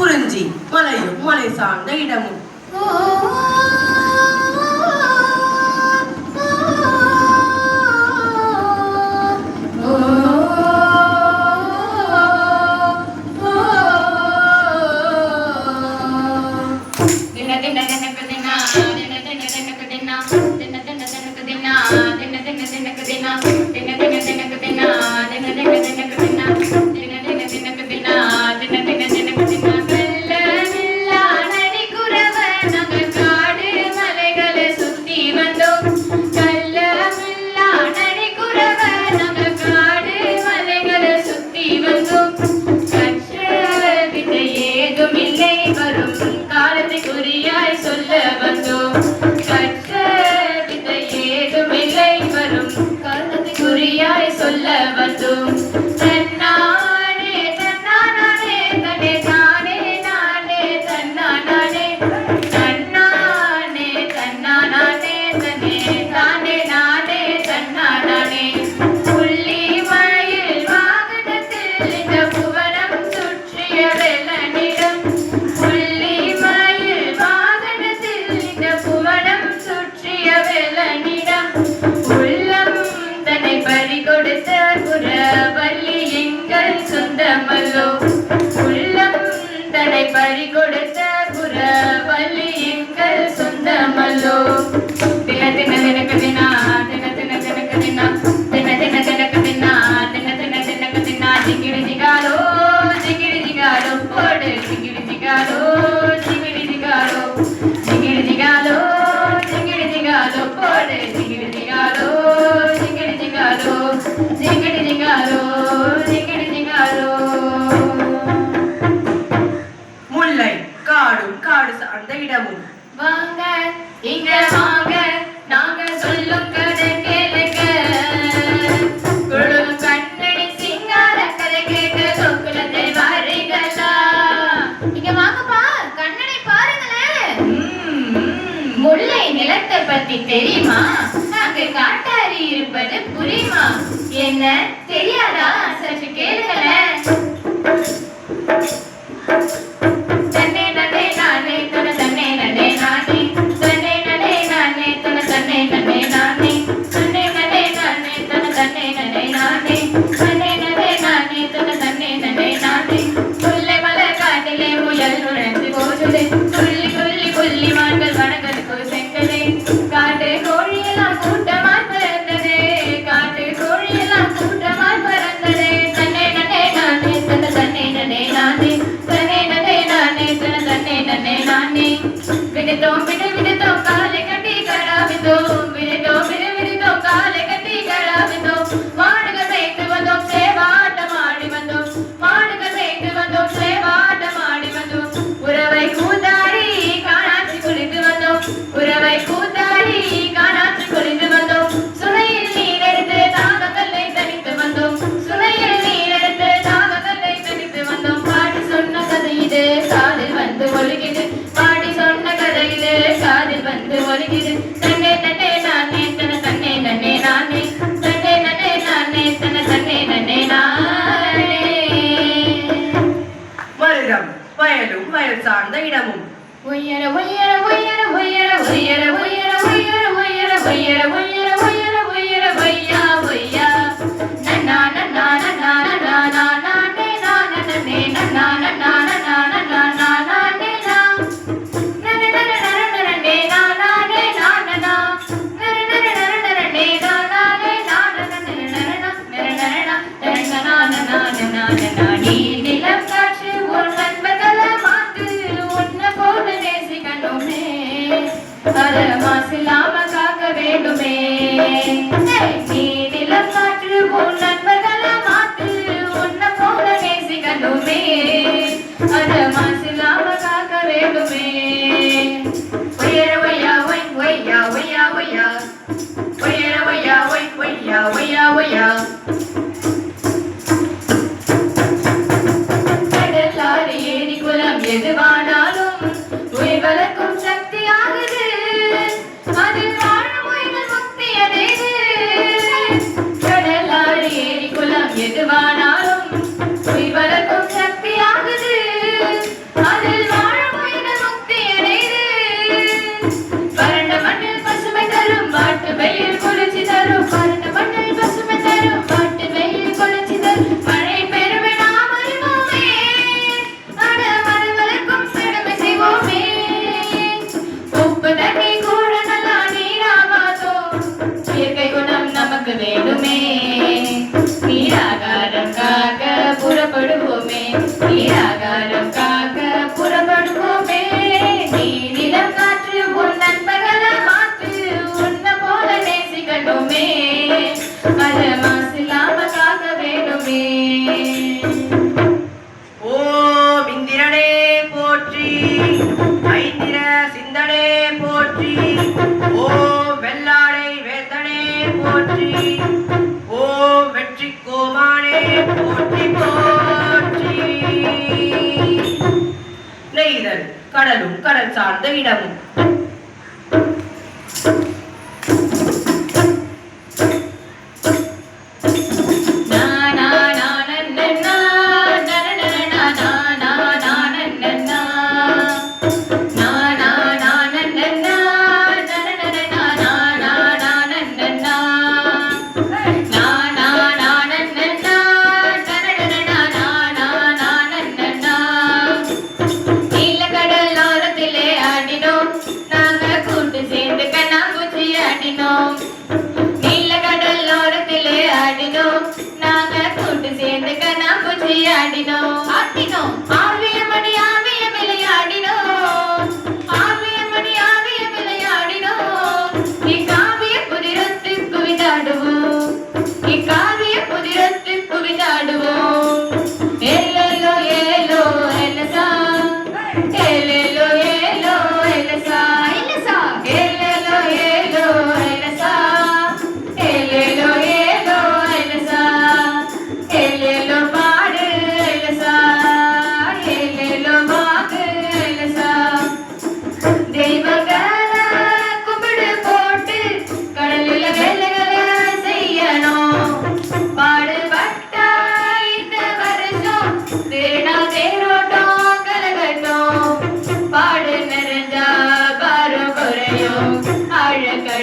குறிஞ்சி மலையும் மலை சார்ந்த இடமும் ஏதுமில்லை దినములలో తిన తిన తినక తిన తిన తిన తినక తిన తిన తిన తినక வாங்க இங்க வாங்க. நாங்க சொல்லும் கதை கேளுங்க. குழுவும் கண்ணடி சிங்கார கதை கேட்க கோகுலத்தை வாரீங்களா? இங்க வாங்கப்பா கண்ணனை பாருங்களேன். முல்லை நிலத்தை பத்தி தெரியுமா? நாங்க காட்டாரி இருப்பது புரியுமா? என்ன தெரியாதா முல்லை மலர் காட்டிலே முயல் நுழைந்து போகுது. துள்ளி துள்ளி புள்ளி மான்கள் வனங்களுக்கு செங்கதே காட்டு கோழியெல்லாம் கூட்டமாய் பறந்ததே. காட்டு கோழியெல்லாம் கூட்டமாய் பறந்ததே. தன்னே நன்னே நானே தன தன்னே நன்னே நானே. தன்னே நன்னே நானே தன தன்னே நன்னே நானே. விடுத்தோம் விடு விடுத்தோம் சார்ந்த இடமும். உயர உயர உயர உயர உயர உயர உயர உயர உயர உயர 哎，对，慢点。¡Déjenme a! அடினோம் நீல கடல் ஓரத்திலே அடினோம் நாங்க கூட்டு சேர்ந்து கண்ணாம்பூச்சி அடினோம் அடினோம் ஆவியம் அடி ஆவியம் விளையாடினோம் ஆவியம் அடி ஆவியம் விளையாடினோம் இக்காவிய புதிரத்து குவிதாடுவோம் இக்கா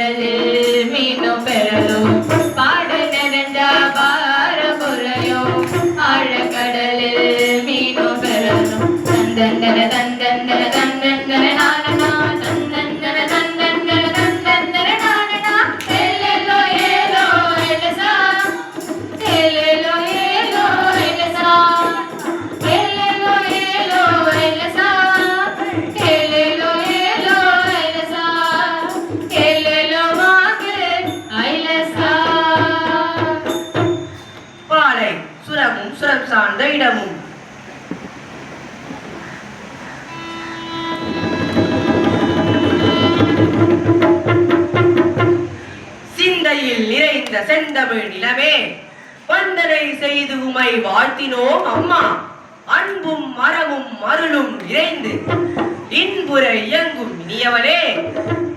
கடலே நின்ற செந்தமிழ் நிலவே வந்தனை செய்து உமை வாழ்த்தினோம் அம்மா. அன்பும் மரமும் அருளும் இறைந்து இன்புற இயங்கும் இனியவளே.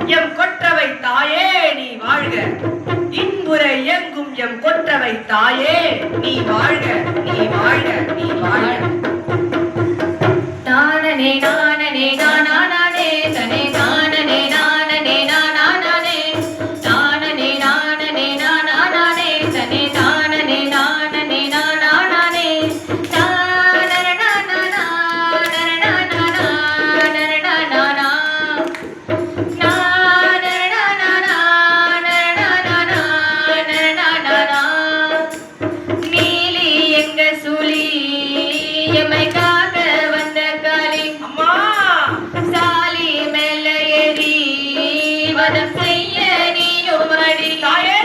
எம் கொற்றவை தாயே நீ வாழ்க. இன்புற இயங்கும் எம் கொற்றவை தாயே நீ வாழ்க நீ வாழ்க நீ வாழ்க. செய்ய நீயும் அடித்தாயே.